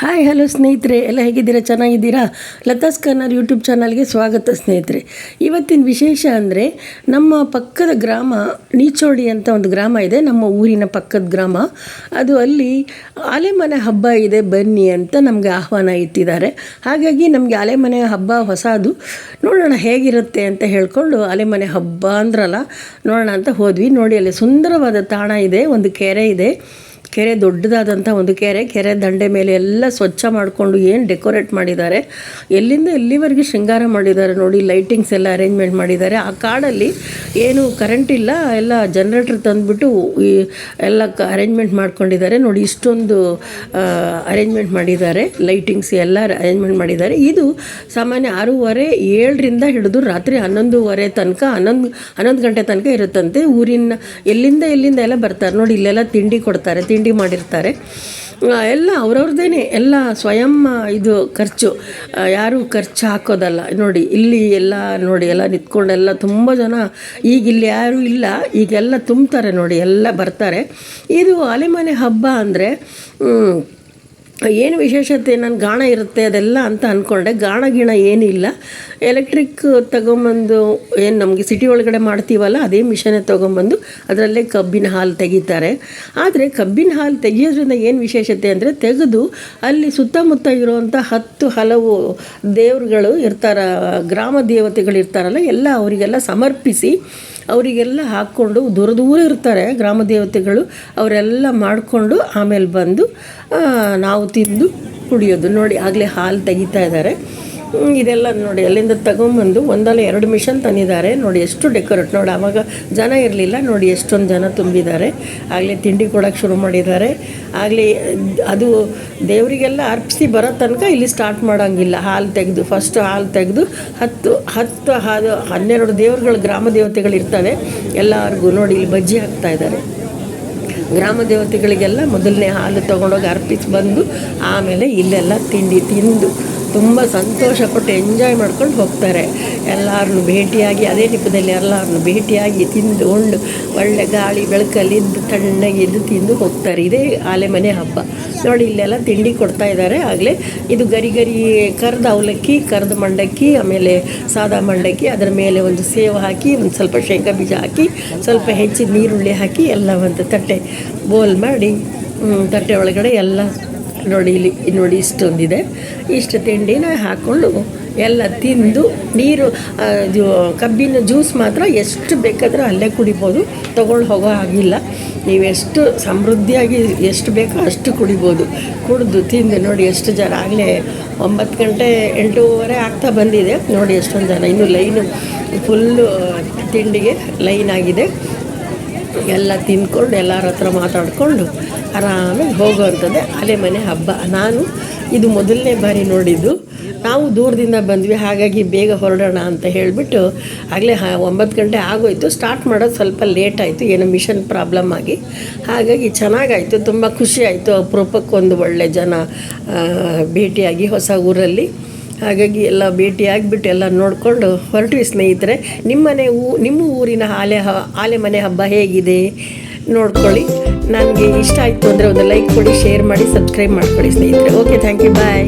Hello ಸ್ನೇಹಿತರೆ. ಎಲ್ಲ ಹೇಗಿದ್ದೀರಾ? ಚೆನ್ನಾಗಿದ್ದೀರಾ? ಲತಾಸ್ ಕನ್ನರ್ ಯೂಟ್ಯೂಬ್ ಚಾನಲ್ಗೆ ಸ್ವಾಗತ ಸ್ನೇಹಿತರೆ. ಇವತ್ತಿನ ವಿಶೇಷ ಅಂದರೆ ನಮ್ಮ ಪಕ್ಕದ ಗ್ರಾಮ ನೀಚೋಡಿ ಅಂತ ಒಂದು ಗ್ರಾಮ ಇದೆ. ನಮ್ಮ ಊರಿನ ಪಕ್ಕದ ಗ್ರಾಮ. ಅದು ಅಲ್ಲಿ ಆಲೆಮನೆ ಹಬ್ಬ ಇದೆ, ಬನ್ನಿ ಅಂತ ನಮಗೆ ಆಹ್ವಾನ ಇಟ್ಟಿದ್ದಾರೆ. ಹಾಗಾಗಿ ನಮಗೆ ಆಲೆಮನೆ ಹಬ್ಬ ಹೊಸದು ನೋಡೋಣ ಹೇಗಿರುತ್ತೆ ಅಂತ ಹೇಳಿಕೊಂಡು ಆಲೆಮನೆ ಹಬ್ಬ ಅಂದ್ರಲ್ಲ ನೋಡೋಣ ಅಂತ ಹೋದ್ವಿ. ನೋಡಿ, ಅಲ್ಲಿ ಸುಂದರವಾದ ತಾಣ ಇದೆ, ಒಂದು ಕೆರೆ ಇದೆ. ಕೆರೆ ದೊಡ್ಡದಾದಂಥ ಒಂದು ಕೆರೆ. ಕೆರೆ ದಂಡೆ ಮೇಲೆ ಎಲ್ಲ ಸ್ವಚ್ಛ ಮಾಡಿಕೊಂಡು ಏನು ಡೆಕೋರೇಟ್ ಮಾಡಿದ್ದಾರೆ. ಎಲ್ಲಿಂದ ಎಲ್ಲಿವರೆಗೆ ಶೃಂಗಾರ ಮಾಡಿದ್ದಾರೆ ನೋಡಿ, ಲೈಟಿಂಗ್ಸ್ ಎಲ್ಲ ಅರೇಂಜ್ಮೆಂಟ್ ಮಾಡಿದ್ದಾರೆ. ಆ ಕಾಡಲ್ಲಿ ಏನು ಕರೆಂಟ್ ಇಲ್ಲ. ಎಲ್ಲ ಜನ್ರೇಟರ್ ತಂದುಬಿಟ್ಟು ಈ ಎಲ್ಲ ಕ ಅರೇಂಜ್ಮೆಂಟ್ ಮಾಡ್ಕೊಂಡಿದ್ದಾರೆ. ನೋಡಿ, ಇಷ್ಟೊಂದು ಅರೇಂಜ್ಮೆಂಟ್ ಮಾಡಿದ್ದಾರೆ. ಲೈಟಿಂಗ್ಸ್ ಎಲ್ಲ ಅರೇಂಜ್ಮೆಂಟ್ ಮಾಡಿದ್ದಾರೆ. ಇದು ಸಾಮಾನ್ಯ ಆರೂವರೆ ಏಳರಿಂದ ಹಿಡಿದು ರಾತ್ರಿ ಹನ್ನೊಂದುವರೆ ತನಕ, ಹನ್ನೊಂದು ಹನ್ನೊಂದು ಗಂಟೆ ತನಕ ಇರುತ್ತಂತೆ. ಊರಿನ ಎಲ್ಲಿಂದ ಎಲ್ಲಿಂದ ಎಲ್ಲ ಬರ್ತಾರೆ. ನೋಡಿ, ಇಲ್ಲೆಲ್ಲ ತಿಂಡಿ ಕೊಡ್ತಾರೆ. ತಿಂಡಿ ಮಾಡಿರ್ತಾರೆ. ಎಲ್ಲ ಅವ್ರವ್ರದ್ದೇನೆ ಎಲ್ಲ ಸ್ವಯಂ ಇದು ಖರ್ಚು. ಯಾರೂ ಯಾರು ಖರ್ಚು ಹಾಕೋದಲ್ಲ. ನೋಡಿ, ಇಲ್ಲಿ ಎಲ್ಲ ನೋಡಿ, ಎಲ್ಲ ನಿಂತ್ಕೊಂಡೆಲ್ಲ ತುಂಬ ಜನ, ಈಗ ಇಲ್ಲಿ ಯಾರೂ ಇಲ್ಲ. ಈಗೆಲ್ಲ ತುಂಬ್ತಾರೆ ನೋಡಿ, ಎಲ್ಲ ಬರ್ತಾರೆ. ಇದು ಅಲೆಮನೆ ಹಬ್ಬ ಅಂದರೆ ಏನು ವಿಶೇಷತೆ? ನನ್ನ ಗಾಣ ಇರುತ್ತೆ ಅದೆಲ್ಲ ಅಂತ ಅಂದ್ಕೊಂಡೆ ಗಾಣ ಗಿಣ ಏನಿಲ್ಲ. ಎಲೆಕ್ಟ್ರಿಕ್ ತಗೊಂಬಂದು ಏನು ನಮಗೆ ಸಿಟಿ ಒಳಗಡೆ ಮಾಡ್ತೀವಲ್ಲ ಅದೇ ಮಿಷನೇ ತೊಗೊಂಬಂದು ಅದರಲ್ಲೇ ಕಬ್ಬಿನ ಹಾಲು ತೆಗಿತಾರೆ. ಆದರೆ ಕಬ್ಬಿನ ಹಾಲು ತೆಗೆಯೋದ್ರಿಂದ ಏನು ವಿಶೇಷತೆ ಅಂದರೆ ತೆಗೆದು ಅಲ್ಲಿ ಸುತ್ತಮುತ್ತ ಇರುವಂಥ ಹತ್ತು ಹಲವು ದೇವರುಗಳು ಇರ್ತಾರ ಗ್ರಾಮ ದೇವತೆಗಳು ಇರ್ತಾರಲ್ಲ ಎಲ್ಲ ಅವರಿಗೆಲ್ಲ ಸಮರ್ಪಿಸಿ ಅವರಿಗೆಲ್ಲ ಹಾಕ್ಕೊಂಡು ದೂರ ದೂರ ಇರ್ತಾರೆ ಗ್ರಾಮ ದೇವತೆಗಳು. ಅವರೆಲ್ಲ ಮಾಡಿಕೊಂಡು ಆಮೇಲೆ ಬಂದು ಆ, ನಾವು ತಿಂದು ಕುಡಿಯೋದು. ನೋಡಿ, ಆಗಲೇ ಹಾಲು ತೆಗಿತಾ ಇದ್ದಾರೆ. ಇದೆಲ್ಲ ನೋಡಿ, ಅಲ್ಲಿಂದ ತಗೊಂಬಂದು ಒಂದಲ್ಲ ಎರಡು ಮಿಷನ್ ತಂದಿದ್ದಾರೆ. ನೋಡಿ, ಎಷ್ಟು ಡೆಕೋರೇಟ್. ನೋಡಿ, ಆವಾಗ ಜನ ಇರಲಿಲ್ಲ. ನೋಡಿ, ಎಷ್ಟೊಂದು ಜನ ತುಂಬಿದ್ದಾರೆ. ಆಗಲೇ ತಿಂಡಿ ಕೊಡೋಕ್ಕೆ ಶುರು ಮಾಡಿದ್ದಾರೆ. ಆಗಲೇ ಅದು ದೇವರಿಗೆಲ್ಲ ಅರ್ಪಿಸಿ ಬರೋ ತನಕ ಇಲ್ಲಿ ಸ್ಟಾರ್ಟ್ ಮಾಡೋಂಗಿಲ್ಲ. ಹಾಲು ತೆಗೆದು, ಫಸ್ಟ್ ಹಾಲು ತೆಗೆದು ಹತ್ತು ಹತ್ತು ಹಾಲು ಹನ್ನೆರಡು ದೇವರುಗಳು, ಗ್ರಾಮ ದೇವತೆಗಳು ಇರ್ತವೆ. ಎಲ್ಲರಿಗೂ ನೋಡಿ, ಇಲ್ಲಿ ಬಜ್ಜಿ ಹಾಕ್ತಾ ಇದ್ದಾರೆ. ಗ್ರಾಮ ದೇವತೆಗಳಿಗೆಲ್ಲ ಮೊದಲನೇ ಹಾಲು ತೊಗೊಂಡೋಗಿ ಅರ್ಪಿಸಿ ಬಂದು ಆಮೇಲೆ ಇಲ್ಲೆಲ್ಲ ತಿಂಡಿ ತಿಂದು ತುಂಬ ಸಂತೋಷಪಟ್ಟು ಎಂಜಾಯ್ ಮಾಡ್ಕೊಂಡು ಹೋಗ್ತಾರೆ. ಎಲ್ಲರನ್ನು ಭೇಟಿಯಾಗಿ, ಅದೇ ಟಿಪ್ಪದಲ್ಲಿ ಎಲ್ಲರನ್ನು ಭೇಟಿಯಾಗಿ ತಿಂದು ಉಂಡು ಒಳ್ಳೆ ಗಾಳಿ, ಬೆಳಕಲ್ಲಿ ಇದ್ದು ತಣ್ಣಗೆ ಇದ್ದು ತಿಂದು ಹೋಗ್ತಾರೆ. ಇದೇ ಆಲೆಮನೆ ಹಬ್ಬ. ನೋಡಿ, ಇಲ್ಲೆಲ್ಲ ತಿಂಡಿ ಕೊಡ್ತಾ ಇದ್ದಾರೆ. ಆಗಲೇ ಇದು ಗರಿ ಗರಿ ಕರ್ದ ಅವಲಕ್ಕಿ, ಕರ್ದ ಮಂಡಕ್ಕಿ, ಆಮೇಲೆ ಸಾದಾ ಮಂಡಕ್ಕಿ, ಅದರ ಮೇಲೆ ಒಂದು ಸೇವು ಹಾಕಿ, ಒಂದು ಸ್ವಲ್ಪ ಶೇಂಗಾ ಬೀಜ ಹಾಕಿ, ಸ್ವಲ್ಪ ಹೆಚ್ಚಿದ ನೀರುಳ್ಳಿ ಹಾಕಿ ಎಲ್ಲ ಒಂದು ತಟ್ಟೆ ಬೋಲ್ ಮಾಡಿ ತಟ್ಟೆ ಒಳಗಡೆ ಎಲ್ಲ ನೋಡಿ ಇಲ್ಲಿ, ನೋಡಿ ಇಷ್ಟೊಂದಿದೆ. ಇಷ್ಟು ತಿಂಡಿನ ಹಾಕ್ಕೊಂಡು ಎಲ್ಲ ತಿಂದು ನೀರು ಇದು ಕಬ್ಬಿನ ಜ್ಯೂಸ್ ಮಾತ್ರ ಎಷ್ಟು ಬೇಕಾದರೂ ಅಲ್ಲೇ ಕುಡಿಬೋದು. ತೊಗೊಂಡು ಹೋಗೋ ಹಾಗಿಲ್ಲ. ನೀವೆಷ್ಟು ಸಮೃದ್ಧಿಯಾಗಿ ಎಷ್ಟು ಬೇಕೋ ಅಷ್ಟು ಕುಡಿಬೋದು. ಕುಡಿದು ತಿಂದು ನೋಡಿ ಎಷ್ಟು ಜನ, ಆಗಲೇ ಒಂಬತ್ತು ಗಂಟೆ ಎಂಟೂವರೆ ಆಗ್ತಾ ಬಂದಿದೆ. ನೋಡಿ ಎಷ್ಟೊಂದು ಜನ. ಇನ್ನು ಲೈನು ಫುಲ್ಲು ತಿಂಡಿಗೆ ಲೈನ್ ಆಗಿದೆ. ಎಲ್ಲ ತಿಂದ್ಕೊಂಡು, ಎಲ್ಲರ ಹತ್ರ ಮಾತಾಡಿಕೊಂಡು ಆರಾಮಾಗಿ ಹೋಗುವಂಥದ್ದೇ ಅಲೆಮನೆ ಹಬ್ಬ. ನಾನು ಇದು ಮೊದಲನೇ ಬಾರಿ ನೋಡಿದ್ದು. ನಾವು ದೂರದಿಂದ ಬಂದ್ವಿ, ಹಾಗಾಗಿ ಬೇಗ ಹೊರಡೋಣ ಅಂತ ಹೇಳಿಬಿಟ್ಟು ಆಗಲೇ ಒಂಬತ್ತು ಗಂಟೆ ಆಗೋಯ್ತು. ಸ್ಟಾರ್ಟ್ ಮಾಡೋದು ಸ್ವಲ್ಪ ಲೇಟ್ ಆಯಿತು, ಏನೋ ಮಿಷನ್ ಪ್ರಾಬ್ಲಮ್ ಆಗಿ. ಹಾಗಾಗಿ ಚೆನ್ನಾಗಾಯಿತು, ತುಂಬ ಖುಷಿ ಆಯಿತು. ಅಪರೂಪಕ್ಕೊಂದು ಒಳ್ಳೆ ಜನ ಭೇಟಿಯಾಗಿ ಹೊಸ ಊರಲ್ಲಿ. ಹಾಗಾಗಿ ಎಲ್ಲ ಭೇಟಿಯಾಗಿಬಿಟ್ಟು ಎಲ್ಲ ನೋಡಿಕೊಂಡು ಹೊರಟ್ವಿ ಸ್ನೇಹಿತರೆ. ನಿಮ್ಮನೆ ಊ, ನಿಮ್ಮ ಊರಿನ ಆಲೆ ಹ ಆಲೆ ಮನೆ ಹಬ್ಬ ಹೇಗಿದೆ? ನೋಡ್ಕೊಳ್ಳಿ. ನನಗೆ ಇಷ್ಟ ಆಯಿತು ಅಂದರೆ ಒಂದು ಲೈಕ್ ಕೊಡಿ ಶೇರ್ ಮಾಡಿ ಸಬ್ಸ್ಕ್ರೈಬ್ ಮಾಡ್ಕೊಳ್ಳಿ ಸ್ನೇಹಿತರೆ. Okay thank you bye